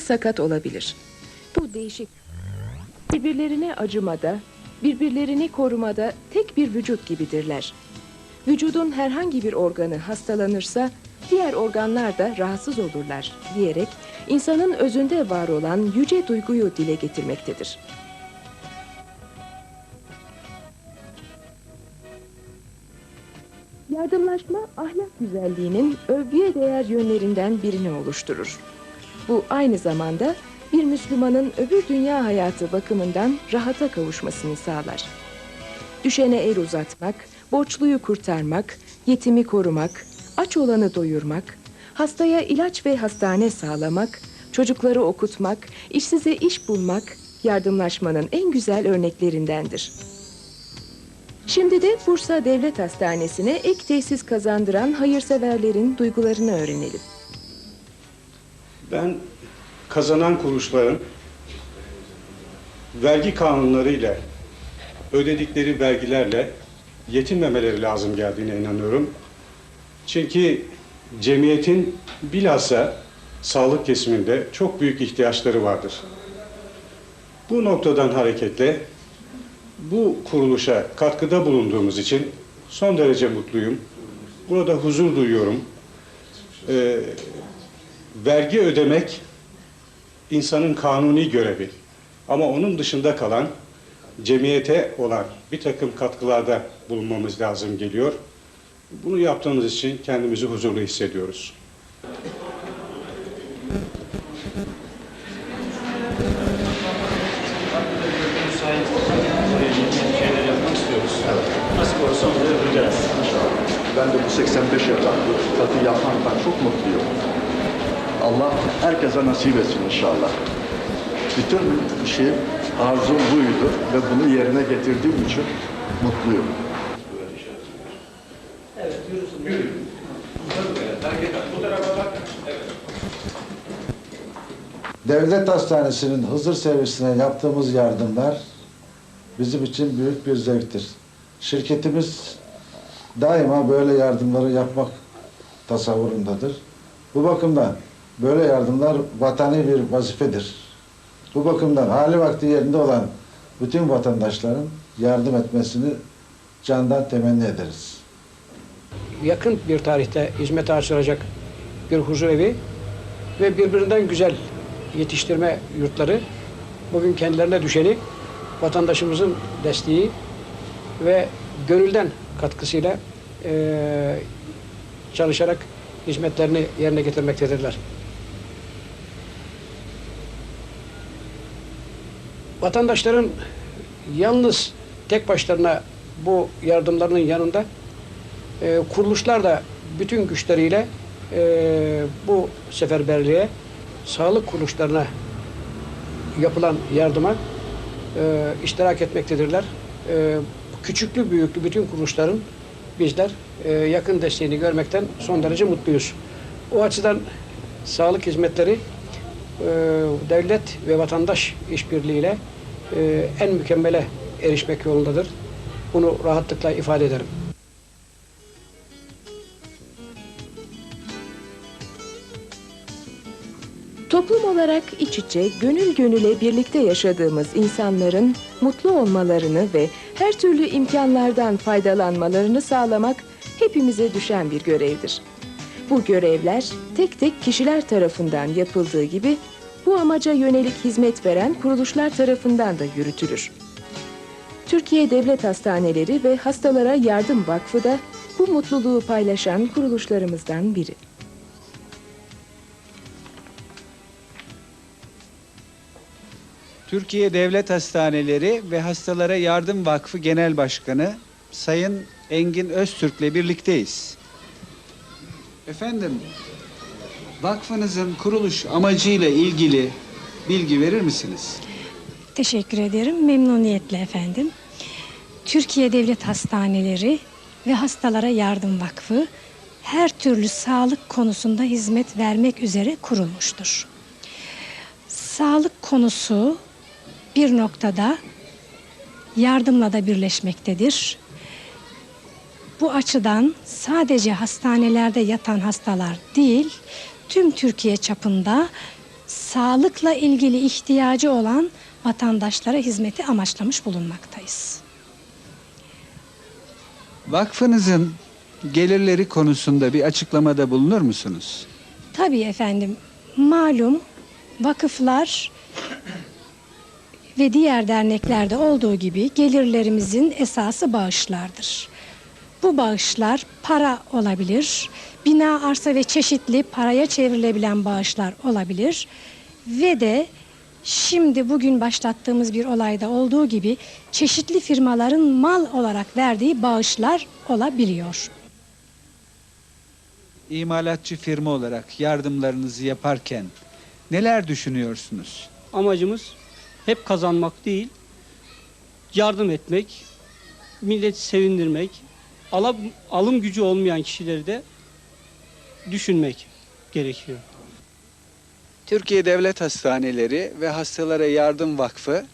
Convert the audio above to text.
sakat olabilir. Bu değişik. Birbirlerine acımada, birbirlerini korumada tek bir vücut gibidirler. Vücudun herhangi bir organı hastalanırsa diğer organlar da rahatsız olurlar diyerek insanın özünde var olan yüce duyguyu dile getirmektedir. Yardımlaşma ahlak güzelliğinin övgüye değer yönlerinden birini oluşturur. Bu aynı zamanda bir Müslümanın öbür dünya hayatı bakımından rahata kavuşmasını sağlar. Düşene el uzatmak, borçluyu kurtarmak, yetimi korumak, aç olanı doyurmak, hastaya ilaç ve hastane sağlamak, çocukları okutmak, işsize iş bulmak yardımlaşmanın en güzel örneklerindendir. Şimdi de Bursa Devlet Hastanesi'ne ek tesis kazandıran hayırseverlerin duygularını öğrenelim. Ben kazanan kuruluşların vergi kanunlarıyla ödedikleri vergilerle yetinmemeleri lazım geldiğine inanıyorum. Çünkü cemiyetin bilhassa sağlık kesiminde çok büyük ihtiyaçları vardır. Bu noktadan hareketle bu kuruluşa katkıda bulunduğumuz için son derece mutluyum. Burada huzur duyuyorum. Ee, vergi ödemek insanın kanuni görevi. Ama onun dışında kalan cemiyete olan bir takım katkılarda bulunmamız lazım geliyor. Bunu yaptığımız için kendimizi huzurlu hissediyoruz. Ben de bu 85 yılda katı yapmaktan çok mutluyum. Allah herkese nasip etsin inşallah. Bütün şey arzum buydu ve bunu yerine getirdiğim için mutluyum. Devlet Hastanesi'nin Hızır servisine yaptığımız yardımlar bizim için büyük bir zevktir. Şirketimiz daima böyle yardımları yapmak tasavvurundadır. Bu bakımdan böyle yardımlar vatani bir vazifedir. Bu bakımdan hali vakti yerinde olan bütün vatandaşların yardım etmesini candan temenni ederiz. yakın bir tarihte hizmete açılacak bir huzur evi ve birbirinden güzel yetiştirme yurtları bugün kendilerine düşeni vatandaşımızın desteği ve gönülden katkısıyla eee, çalışarak hizmetlerini yerine getirmektedirler. Vatandaşların yalnız tek başlarına bu yardımlarının yanında e, kuruluşlar da bütün güçleriyle e, bu seferberliğe sağlık kuruluşlarına yapılan yardıma e, iştirak etmektedirler. E, küçüklü büyüklü bütün kuruluşların bizler e, yakın desteğini görmekten son derece mutluyuz. O açıdan sağlık hizmetleri devlet ve vatandaş işbirliğiyle e, en mükemmele erişmek yolundadır. Bunu rahatlıkla ifade ederim. Toplum olarak iç içe, gönül gönüle birlikte yaşadığımız insanların mutlu olmalarını ve her türlü imkanlardan faydalanmalarını sağlamak hepimize düşen bir görevdir. Bu görevler tek tek kişiler tarafından yapıldığı gibi bu amaca yönelik hizmet veren kuruluşlar tarafından da yürütülür. Türkiye Devlet Hastaneleri ve Hastalara Yardım Vakfı da bu mutluluğu paylaşan kuruluşlarımızdan biri. Türkiye Devlet Hastaneleri ve Hastalara Yardım Vakfı Genel Başkanı Sayın Engin Öztürk'le birlikteyiz. Efendim, vakfınızın kuruluş amacıyla ilgili bilgi verir misiniz? Teşekkür ederim. Memnuniyetle efendim. Türkiye Devlet Hastaneleri ve Hastalara Yardım Vakfı her türlü sağlık konusunda hizmet vermek üzere kurulmuştur. Sağlık konusu bir noktada yardımla da birleşmektedir. Bu açıdan sadece hastanelerde yatan hastalar değil, tüm Türkiye çapında sağlıkla ilgili ihtiyacı olan vatandaşlara hizmeti amaçlamış bulunmaktayız. Vakfınızın gelirleri konusunda bir açıklamada bulunur musunuz? Tabii efendim, malum vakıflar ve diğer derneklerde olduğu gibi gelirlerimizin esası bağışlardır. Bu bağışlar para olabilir, bina, arsa ve çeşitli paraya çevrilebilen bağışlar olabilir ve de şimdi bugün başlattığımız bir olayda olduğu gibi çeşitli firmaların mal olarak verdiği bağışlar olabiliyor. İmalatçı firma olarak yardımlarınızı yaparken neler düşünüyorsunuz? Amacımız hep kazanmak değil, yardım etmek, milleti sevindirmek, alım, alım gücü olmayan kişileri de düşünmek gerekiyor. Türkiye Devlet Hastaneleri ve Hastalara Yardım Vakfı